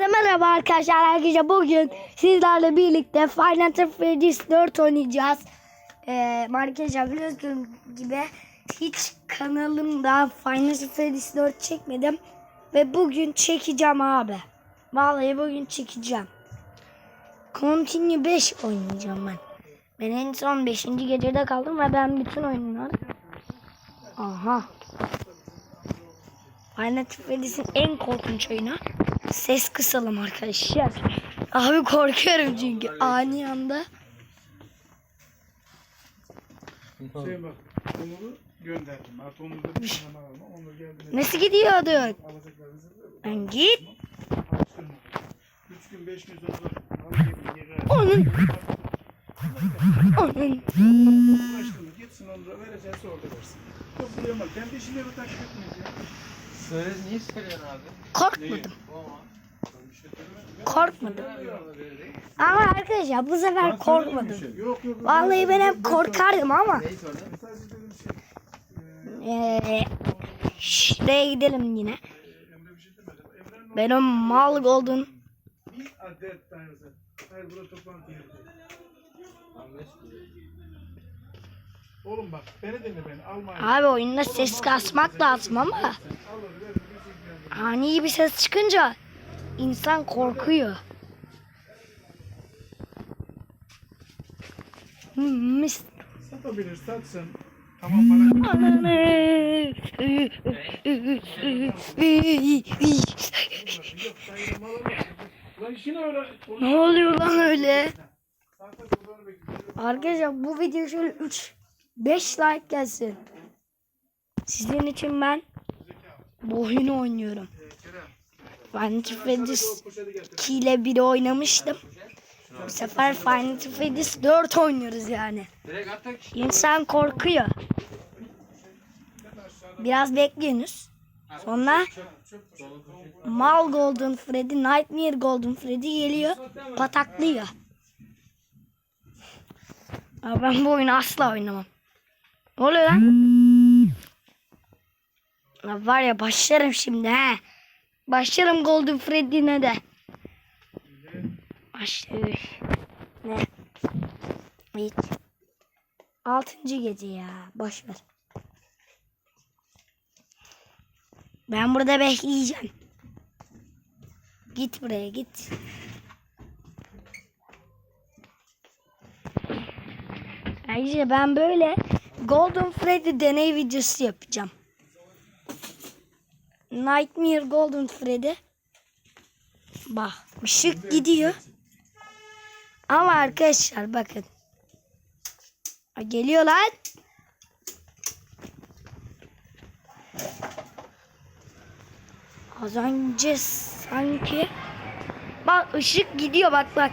Herkese merhaba arkadaşlar. Herkese bugün sizlerle birlikte Final Fantasy Freddy's 4 oynayacağız. Ee, arkadaşlar biliyorsunuz gibi hiç kanalımda Final Fantasy Freddy's 4 çekmedim. Ve bugün çekeceğim abi. Vallahi bugün çekeceğim. Continue 5 oynayacağım ben. Ben en son 5. gecede kaldım ve ben bütün oyunları... Aha. Final Freddy's'in en korkunç oyunu. Ses kısalım arkadaşlar. Abi korkuyorum çünkü ani anda. Şey bak, Onur'u gönderdim. Artık Onur da bir tane alma. Onur geldi. Nasıl gidiyorduk? Alacaklarınızı Ben git. Üç gün, beş gün sonra. Onun. Onun. Uğraştırma. Gitsin Onur'a verecekse orada versin. Yok buraya bak. Kendi işini bir takip etmeyiz ya. Söyle niye söylüyorsun abi? Korkmadım. Olma. Korkmadım. Ama arkadaşlar bu sefer korkmadım. Vallahi ben hep korkardım ama. Ee, şuraya gidelim yine. Benim mal golden. Oğlum bak beni dinle beni alma. Abi oyunda ses kasmak lazım ama. Ani bir ses çıkınca İnsan korkuyor. Hmm, mis. Satabilirsen Tamam bana. ne oluyor lan öyle? Arkadaşlar bu video şöyle 3 5 like gelsin. Sizin için ben bu oyunu oynuyorum. Final Fantasy Poşeti getir. 2 ile biri oynamıştım. Bu sefer Final Fantasy 4 oynuyoruz yani. İnsan korkuyor. Biraz bekliyorsunuz. Sonra Mal Golden Freddy, Nightmare Golden Freddy geliyor. Pataklıyor. Ama ben bu oyunu asla oynamam. Ne oluyor lan? Lan var ya başlarım şimdi he. Başlarım Golden Freddy'ne de. Başlıyor. Ne? Hiç. Altıncı gece ya. Boş ver. Ben burada bekleyeceğim. Git buraya git. Ayrıca ben böyle Golden Freddy deney videosu yapacağım. Nightmare Golden Freddy. Bak ışık gidiyor. Ama arkadaşlar bakın. Geliyor lan. Az önce sanki bak ışık gidiyor bak bak.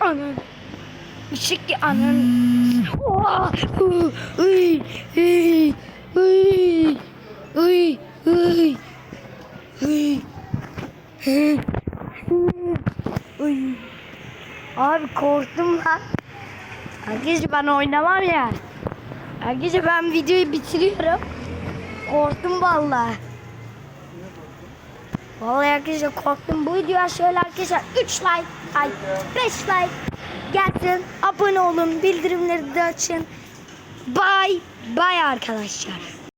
Anam. Işık anam. Oha! Uy! Uy! Uy! Uy! Uy! Uy! Uy! Uy! Abi korktum lan. Arkadaşlar ben oynamam ya. Arkadaşlar ben videoyu bitiriyorum. Korktum vallahi. Vallahi arkadaşlar korktum. Bu videoya şöyle arkadaşlar 3 like, ay 5 like gelsin. Abone olun, bildirimleri de açın. Bye bye arkadaşlar.